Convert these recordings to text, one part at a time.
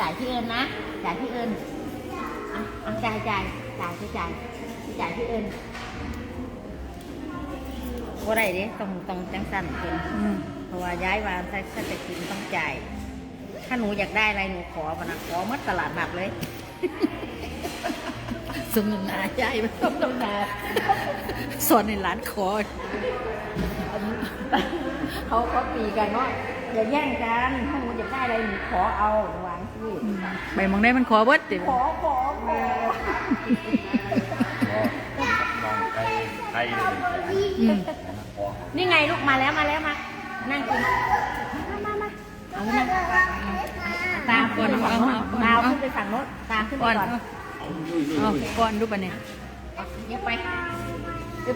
จ่ายพี่เอิญนะ จ่ายพี่เอิญอะอะจ่ายจ่ายจ่ายพี่จ่ายพี่จ่ายพี่เอิญว่าไรเด้ต้องต้องจังสั่นเกินอืมเพราะว่าย้ายมาถ้าถ้าจะกินต้องจ่าย ถ้าหนูอยากได้อะไรหนูขอปะนะขอหมัดตลาดนัดเลย สมนาย้ายไม่ต้องต้องนาสอนในร้านขออันนี้เขาเขาตีกันว่าอย่าแย่งกัน ถ้าหนูอยากได้อะไรหนูขอเอาหนู วางที่ใบมองได้มันขอเบิดติขอขอขอลองไปไทยเลยอืมนี่ไงลูกมาแล้วมาแล้วมา นั่งกิน มามามาเอานั่งตามขึ้นไปฝั่งโน้นตามขึ้นไปฝั่งโน้นตามขึ้นไปก่อนก่อนเอาก่อนดูปะเนี่ยเดี๋ยวไปเดี๋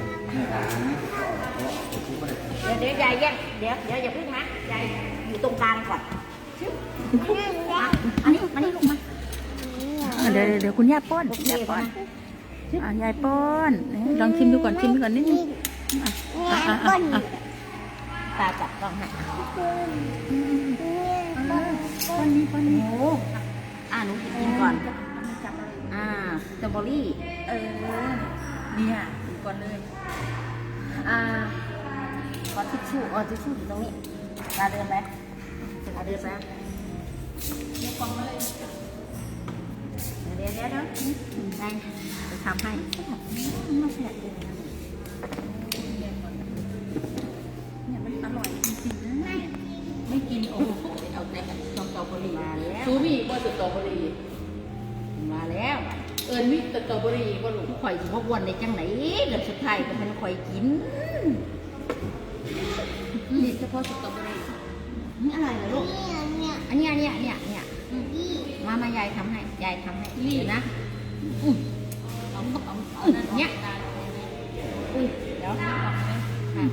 ยวเดี๋ยวยายแยกเดี๋ยวเดี๋ยวอย่าพึ่งนะยายอยู่ตรงกลางก่อน มานี่ลูกมาอะเดี๋ยวเดี๋ยวเดี๋ยวคุณย่าป้อนโอเคย่าป้อนนะอะยายป้อนนี่ลองชิมดูก่อนชิมดูก่อนนิดนึงอะอะอะอะอะตาจับกล้องให้ป้อนนี้ป้อนนี้โอ้อ่าหนูกินก่อนอ่าสตรอเบอรี่เออเนี่ยดูก่อนเลยอ่าขอทิชชู่อ๋อทิชชู่อยู่ตรงนี้ตาเดินไปตาเดินไเดี๋ยวเดี๋ยวเดี๋ยวได้จะทำให้เนี่ยมันอร่อยจริงๆนะเนี่ยไม่กินโอ้โหเอาแต่สตรอเบอรี่มาแล้วซูมี่ว่าสตรอเบอรี่มาแล้ว เอิญมิสตรอเบอรี่ว่าลูกข่อยสิบ่วนในจังไหนเกือบสุดท้ายก็ทันข่อยกินนี่เฉพาะสตรอเบอรี่นี่อะไรเหรอลูก อันเนี้ยอันเนี้ยเนี้ยเนี่ยมามายายทำให้ ยายทำให้เดี๋ยวนะอุ้ยเนี่ยอุ้ยเดี๋ยวค่ะอืม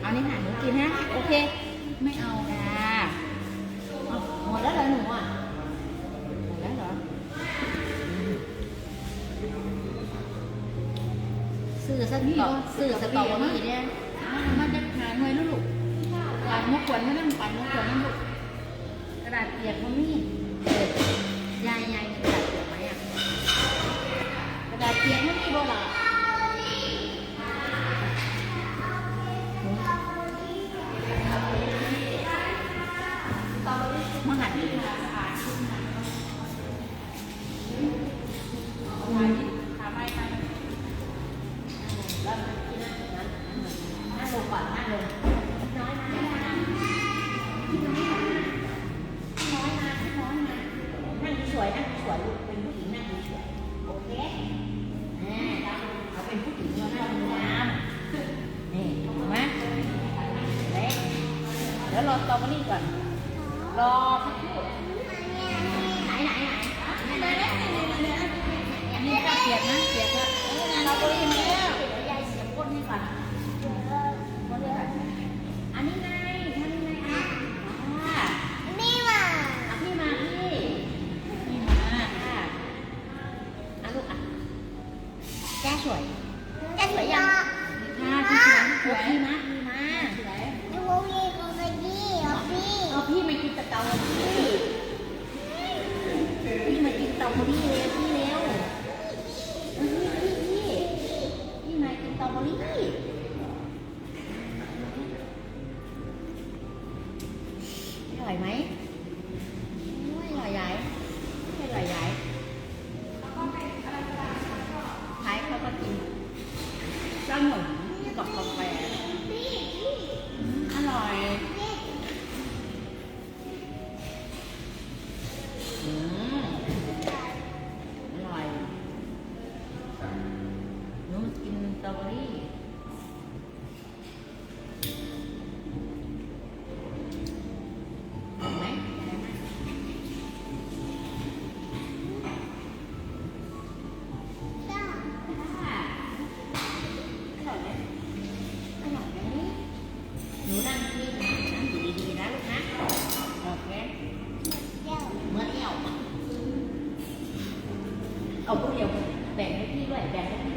เอานี่ค่ะหนูกินฮะโอเค ไม่เอาจ้าเอาหมดแล้วเหรอหนูอะหมดแล้วเหรออืมซื้อสักต่อซื้อสตรอเบอรี่เนี่ยมันจะหาหน่วยแล้วลูกปาดมะขวนไม่ได้ปาดมะขวนนั่นลูก วยนั่งสวยลูกเป็นผู้หญิงนั่งสวยโอเคอ่าเอาเป็นผู้หญิงเราต้องงามนี่ถูกไหมเล็กเดี๋ยวรอสตรอเบอรี่ก่อน รอสักครู่ไหนไหนไหนอันนี้ก็เปียกนะเปียกแล้าพี่พี่มากินสตรอเบอรี่เลยพี่เร็วเออพี่พี่พี่พี่มากินสตรอเบอรี่อร่อยไหมไม่อร่อยใหญ่ไม่อร่อยใหญ่ขายเขาก็กินขนม เอาพวกเดียวแบ่งให้พี่ด้วยแบ่งให้พี่